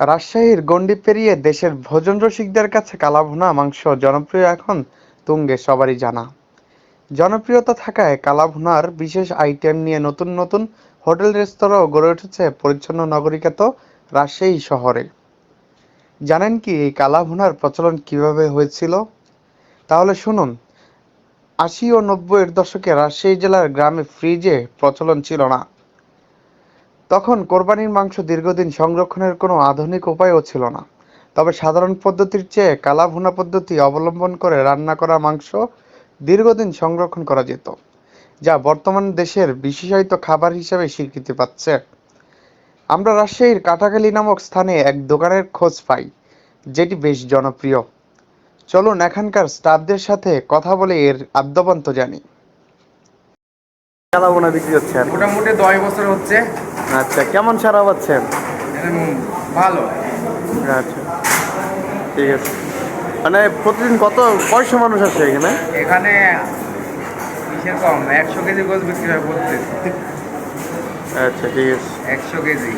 রাজশাহীর গণ্ডি পেরিয়ে দেশের ভোজন রসিকদের কাছে কালাভুনা, মাংস জনপ্রিয় এখন তুঙ্গে সবারই জানা। জনপ্রিয়তা থাকায় কালাভুনার বিশেষ আইটেম নিয়ে নতুন নতুন হোটেল, রেস্তোরাঁও গড়ে উঠেছে পরিচ্ছন্ন নগরীখ্যাত রাজশাহী শহরে। জানেন কি এই কালাভুনার প্রচলন কীভাবে হয়েছিল? তাহলে শুনুন, আশি ও নব্বইয়ের দশকে রাজশাহী জেলার গ্রামে ফ্রিজে প্রচলন ছিল না। তখন কোরবানির মাংস দীর্ঘদিন সংরক্ষণের কোনো আধুনিক উপায়ও ছিল না। তবে সাধারণ পদ্ধতির চেয়ে কালা ভুনা পদ্ধতি অবলম্বন করে রান্না করা মাংস দীর্ঘদিন সংরক্ষণ করা যেত যা বর্তমান দেশের বিশেষায়িত খাবার হিসেবে স্বীকৃতি পাচ্ছে। আমরা রাজশাহীর কাটাখালী নামক স্থানে এক দোকানের খোঁজ পাই যেটি বেশ জনপ্রিয়। চলুন এখানকার স্টাফদের সাথে কথা বলে এর আদ্যপান্ত জানি। কালা বিক্রি হচ্ছে মোটামুটি দশ বছর হচ্ছে। আচ্ছা কেমন সারা পাচ্ছেন? ভালো। আচ্ছা ঠিক আছে। মানে প্রতিদিন কত কয়শো মানুষ আসে এখানে? এখানে কিসের কম? একশো কেজি গোছ বিক্রি হয় প্রত্যেক আচ্ছা ঠিক আছে। একশো কেজি।